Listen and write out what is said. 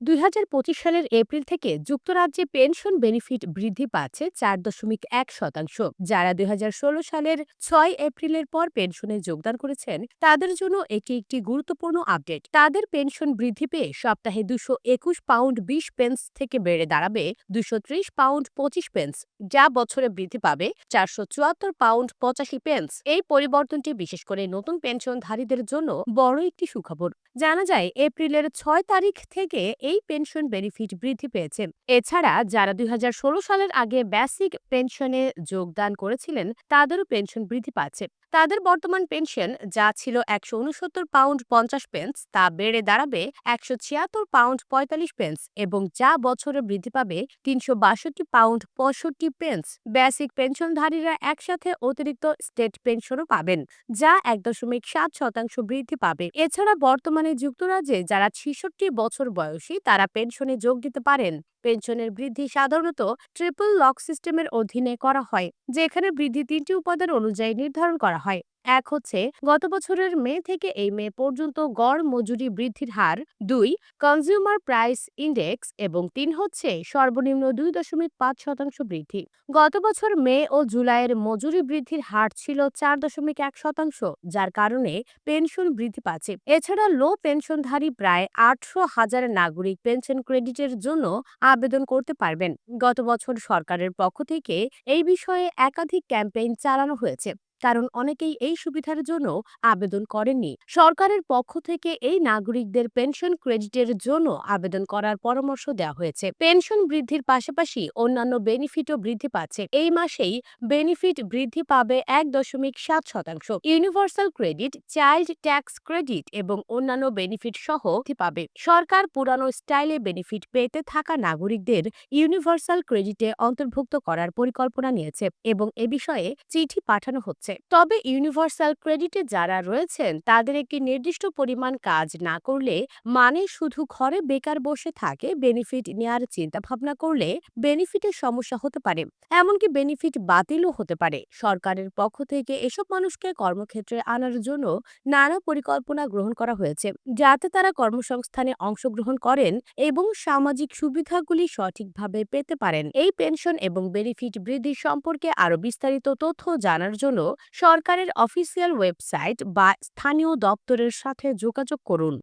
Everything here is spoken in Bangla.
দুই হাজার পঁচিশ সালের এপ্রিল থেকে যুক্তরাজ্যে পেনশন বেনিফিট বৃদ্ধি পাচ্ছে চার দশমিক এক শতাংশ। যারা দুই হাজার ষোলো সালের ছয় এপ্রিলের পর পেনশনে যোগদান করেছেন, তাদের জন্য এটি একটি গুরুত্বপূর্ণ আপডেট। তাদের পেনশন বৃদ্ধি পেয়ে সপ্তাহে দুশো একুশ পাউন্ড বিশ পেন্স থেকে বেড়ে দাঁড়াবে দুশো ত্রিশ পাউন্ড পঁচিশ পেন্স, যা বছরে বৃদ্ধি পাবে চারশো চুয়াত্তর পাউন্ড পঁচাশি পেন্স। এই পরিবর্তনটি বিশেষ করে নতুন পেনশনধারীদের জন্য বড় একটি সুখবর। জানা যায়, এপ্রিলের ছয় তারিখ থেকে এই পেনশন বেনিফিট বৃদ্ধি পেয়েছে। এছাড়া যারা দুই হাজার ষোলো সালের আগে বেসিক পেনশনে যোগদান করেছিলেন, তাদেরও পেনশন বৃদ্ধি পাচ্ছে। তাদের বর্তমান পেনশন, যা ছিল একশো উনসত্তর পাউন্ড পঞ্চাশ পেন্স, তা বেড়ে দাঁড়াবে একশো ছিয়াত্তর পাউন্ড পঁয়তাল্লিশ পেন্স এবং যা বছরে বৃদ্ধি পাবে তিনশো বাষট্টি পাউন্ড পঁয়ষট্টি পেন্স। বেসিক পেনশনধারীরা একসাথে অতিরিক্ত স্টেট পেনশনও পাবেন, যা এক দশমিক সাত শতাংশ বৃদ্ধি পাবে। এছাড়া বর্তমানে যুক্তরাজ্যে যারা ছেষট্টি বছর বয়সী তারা পেনশনে যোগ দিতে পারেন। পেনশনের বৃদ্ধি সাধারণত ট্রিপল লক সিস্টেমের অধীনে করা হয়, যেখানে বৃদ্ধি তিনটি উপাদান অনুযায়ী নির্ধারণ করা হয়। এক হচ্ছে, গত বছরের মে থেকে এই মে পর্যন্ত গড় মজুরি বৃদ্ধির হার। দুই কনজিউমার প্রাইস ইন্ডেক্স এবং তিন হচ্ছে, সর্বনিম্ন দুই দশমিক পাঁচ শতাংশ বৃদ্ধি। গত বছর মে ও জুলাইয়ের মজুরি বৃদ্ধির হার ছিল চার দশমিক এক শতাংশ, যার কারণে পেনশন বৃদ্ধি পাচ্ছে। এছাড়া লো পেনশনধারী প্রায় আটশো হাজার নাগরিক পেনশন ক্রেডিটের জন্য আবেদন করতে পারবেন। গত বছর সরকারের পক্ষ থেকে এই বিষয়ে একাধিক ক্যাম্পেইন চালানো হয়েছে। কারণ অনেকেই এই সুবিধার জন্য আবেদন করেননি। সরকারের পক্ষ থেকে এই নাগরিকদের পেনশন ক্রেডিটের জন্য আবেদন করার পরামর্শ দেওয়া হয়েছে। পেনশন বৃদ্ধির পাশাপাশি অন্যান্য বেনিফিটও বৃদ্ধি পাচ্ছে। এই মাসেই বেনিফিট বৃদ্ধি পাবে এক দশমিক সাত শতাংশ। Universal credit, child tax credit এবং অন্যান্য বেনিফিট সহ পাবে। সরকার পুরানো স্টাইলে বেনিফিট পেতে থাকা নাগরিকদের ইউনিভার্সাল ক্রেডিটে অন্তর্ভুক্ত করার পরিকল্পনা নিয়েছে এবং এ বিষয়ে চিঠি পাঠানো হচ্ছে। হচ্ছে। তবে ইউনিভার্সাল ক্রেডিটে যারা রয়েছেন, তাদের একটি নির্দিষ্ট পরিমাণ কাজ না করলে মানে শুধু ঘরে বেকার বসে থাকে বেনিফিট নেওয়ার চিন্তা ভাবনা করলে বেনিফিটের সমস্যা হতে পারে। এমনকি বেনিফিট বাতিলও হতে পারে। সরকারের পক্ষ থেকে এসব মানুষকে কর্মক্ষেত্রে আনার জন্য নানা পরিকল্পনা গ্রহণ করা হয়েছে, যাতে তারা কর্মসংস্থানে অংশগ্রহণ করেন এবং সামাজিক সুবিধাগুলি সঠিকভাবে পেতে পারেন। এই পেনশন এবং বেনিফিট বৃদ্ধি সম্পর্কে আরও বিস্তারিত তথ্য জানার জন্য সরকারের অফিসিয়াল ওয়েবসাইট বা স্থানীয় দপ্তরের সাথে যোগাযোগ করুন।